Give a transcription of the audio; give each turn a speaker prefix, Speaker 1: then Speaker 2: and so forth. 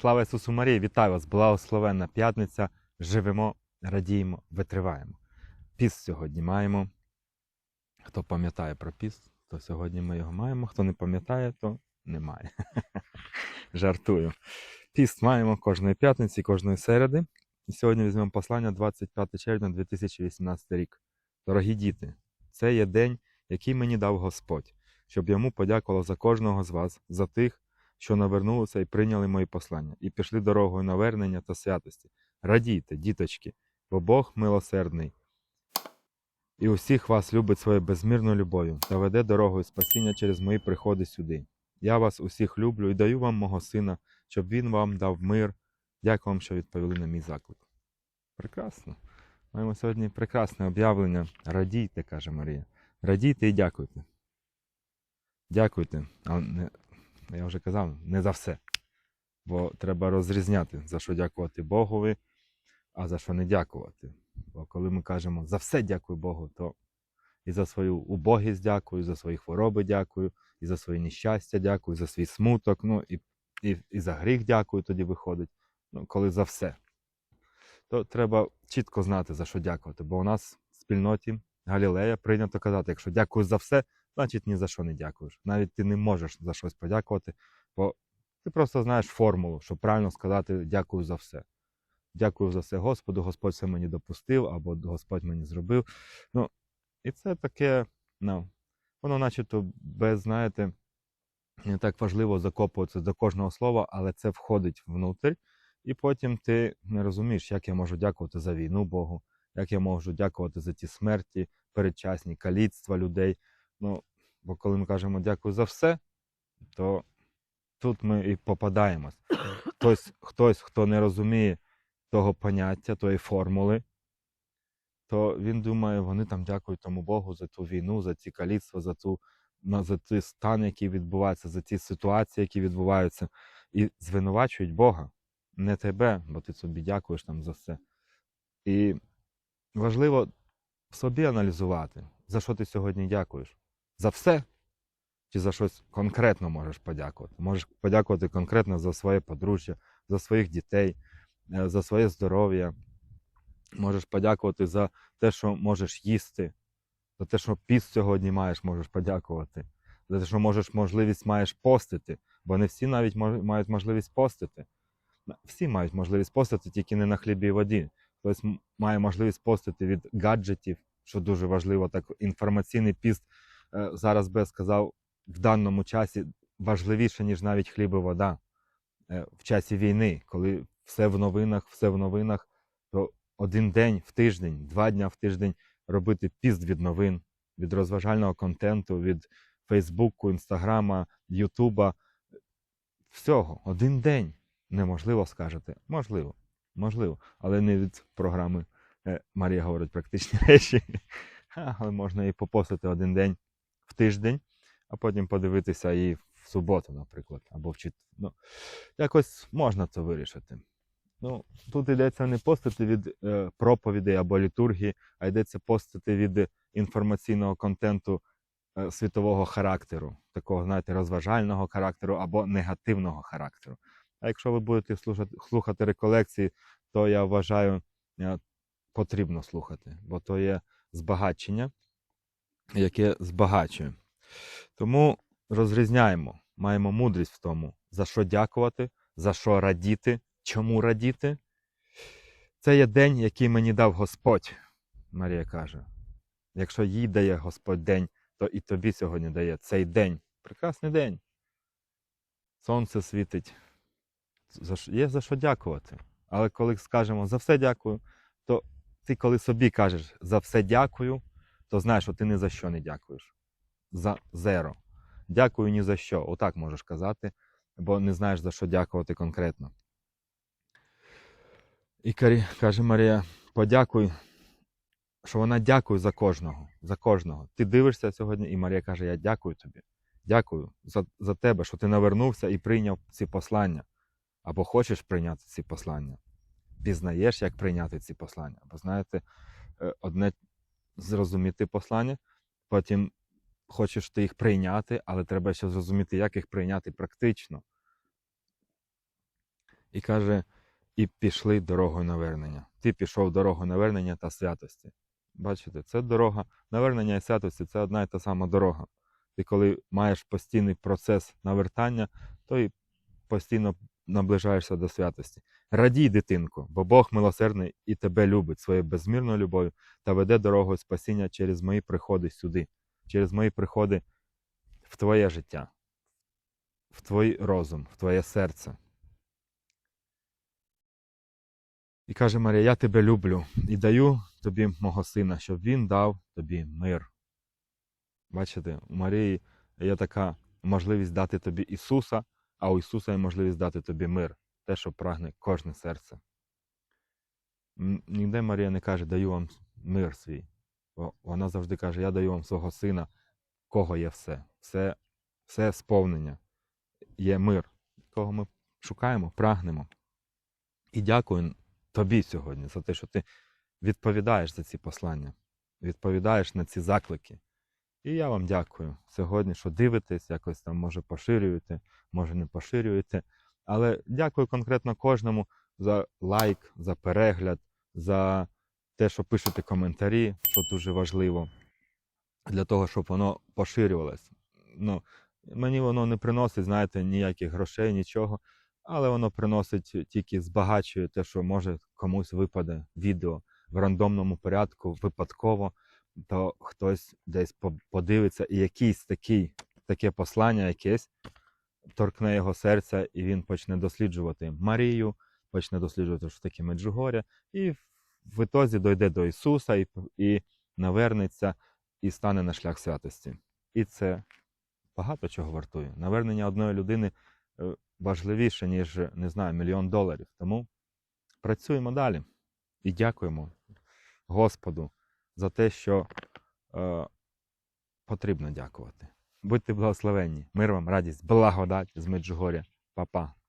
Speaker 1: Слава Ісусу Марії, вітаю вас! Благословенна п'ятниця. Живемо, радіємо, витриваємо. Піст сьогодні маємо. Хто пам'ятає про піст, то сьогодні ми його маємо. Хто не пам'ятає, то немає. Жартую. Піст маємо кожної п'ятниці, кожної середи. І сьогодні візьмемо послання 25 червня 2018 рік. Дорогі діти, це є день, який мені дав Господь, щоб йому подякував за кожного з вас, за тих, що навернулися і прийняли мої послання, і пішли дорогою навернення та святості. Радійте, діточки, бо Бог милосердний. І усіх вас любить своєю безмірною любов'ю та веде дорогою спасіння через мої приходи сюди. Я вас усіх люблю і даю вам мого сина, щоб він вам дав мир. Дякую вам, що відповіли на мій заклик. Прекрасно. Маємо сьогодні прекрасне об'явлення. Радійте, каже Марія. Радійте і дякуйте. Дякуйте. А не, я вже казав, не за все. Бо треба розрізняти, за що дякувати Богові, а за що не дякувати. Бо коли ми кажемо за все дякую Богу, то і за свою убогість дякую, і за свої хвороби дякую, і за своє нещастя дякую, і за свій смуток, ну і, і, і за гріх дякую, тоді виходить. Ну, коли за все. То треба чітко знати, за що дякувати. Бо у нас в спільноті Галілея прийнято казати, якщо дякую за все, значить ні за що не дякуєш. Навіть ти не можеш за щось подякувати, бо ти просто знаєш формулу, щоб правильно сказати дякую за все. Дякую за все Господу, Господь все мені допустив, або Господь мені зробив. Ну, і це таке, ну, воно начебто без, знаєте, не так важливо закопуватися до кожного слова, але це входить внутрь, і потім ти не розумієш, як я можу дякувати за війну Богу, як я можу дякувати за ті смерті, передчасні каліцтва людей. Ну, бо коли ми кажемо дякую за все, то тут ми і попадаємось. Хтось, хтось хто не розуміє того поняття, тої формули, то він думає, вони там дякують тому Богу за ту війну, за ці каліцтва, за ту за той стан, який відбувається, за ті ситуації, які відбуваються, і звинувачують Бога, не тебе, бо ти собі дякуєш там за все. І важливо собі аналізувати, за що ти сьогодні дякуєш. За все? Чи за щось конкретно можеш подякувати? Можеш подякувати конкретно за своє подружжя, за своїх дітей, е, за своє здоров'я. Можеш подякувати за те, що можеш їсти, за те, що піст сьогодні маєш, можеш подякувати, за те, що можеш можливість маєш постити, бо не всі навіть мають можливість постити. Всі мають можливість постити, тільки не на хлібі і воді. Хтось має можливість постити від гаджетів, що дуже важливо. Так інформаційний піст зараз би сказав в даному часі важливіше, ніж навіть хліб і вода. Е, В часі війни, коли все в новинах, все в новинах, то один день в тиждень, два дня в тиждень робити піст від новин, від розважального контенту, від Фейсбуку, Інстаграма, Ютуба. Всього, один день. Неможливо скажете. Можливо, можливо, але не від програми е, Марія говорить практичні речі. Але можна і попостити один день в тиждень, а потім подивитися і в суботу, наприклад, або в чет... ну, Якось можна це вирішити. Ну, тут йдеться не постити від е, проповідей або літургії, а йдеться постити від інформаційного контенту е, світового характеру, такого, знаєте, розважального характеру або негативного характеру. А якщо ви будете слухати, слухати реколекції, то я вважаю, е, потрібно слухати, бо то є збагачення, яке збагачує. Тому розрізняємо, маємо мудрість в тому, за що дякувати, за що радіти, чому радіти. Це є день, який мені дав Господь, Марія каже. Якщо їй дає Господь день, то і тобі сьогодні дає цей день. Прекрасний день. Сонце світить. Є за що дякувати. Але коли скажемо за все дякую, то ти, коли собі кажеш за все дякую, то знаєш, що ти ні за що не дякуєш. За зеро. Дякую ні за що. Отак можеш казати, бо не знаєш за що дякувати конкретно. І каже Марія: подякуй, що вона дякує за кожного. За кожного. Ти дивишся сьогодні, і Марія каже: Я дякую тобі. Дякую за, за тебе, що ти навернувся і прийняв ці послання. Або хочеш прийняти ці послання. Пізнаєш, як прийняти ці послання. Бо знаєте, е, одне зрозуміти послання, потім хочеш ти їх прийняти, але треба ще зрозуміти, як їх прийняти практично. І каже, і пішли дорогою навернення. Ти пішов дорогою навернення та святості. Бачите, це дорога навернення і святості це одна і та сама дорога. Ти коли маєш постійний процес навертання, то і постійно наближаєшся до святості. Радій, дитинко, бо Бог милосердний і тебе любить своєю безмірною любов'ю та веде дорогою спасіння через мої приходи сюди, через мої приходи в твоє життя, в твій розум, в твоє серце. І каже Марія, я тебе люблю і даю тобі мого сина, щоб він дав тобі мир. Бачите, у Марії є така можливість дати тобі Ісуса, а у Ісуса є можливість дати тобі мир, те, що прагне кожне серце. Ніде Марія не каже, даю вам мир свій. Вона завжди каже, я даю вам свого сина, кого є все. Все, все сповнення. Є мир, кого ми шукаємо, прагнемо. І дякую тобі сьогодні за те, що ти відповідаєш за ці послання, відповідаєш на ці заклики. І я вам дякую сьогодні, що дивитесь, якось там може поширюєте, може не поширюєте. Але дякую конкретно кожному за лайк, за перегляд, за те, що пишете коментарі, що дуже важливо, для того, щоб воно поширювалось. Ну, мені воно не приносить, знаєте, ніяких грошей, нічого, але воно приносить тільки збагачує те, що може комусь випаде відео в рандомному порядку, випадково, то хтось десь подивиться і якийсь такий, таке послання якесь торкне його серця, і він почне досліджувати Марію, почне досліджувати, що таке Меджугоря, і в- ітозі дойде до Ісуса і, і навернеться і стане на шлях святості. І це багато чого вартує. Навернення одної людини е, важливіше, ніж, не знаю, мільйон доларів. Тому працюємо далі і дякуємо Господу за те, що е, потрібно дякувати. Будьте благословенні. Мир вам, радість, благодать з Меджугоря. Па-па.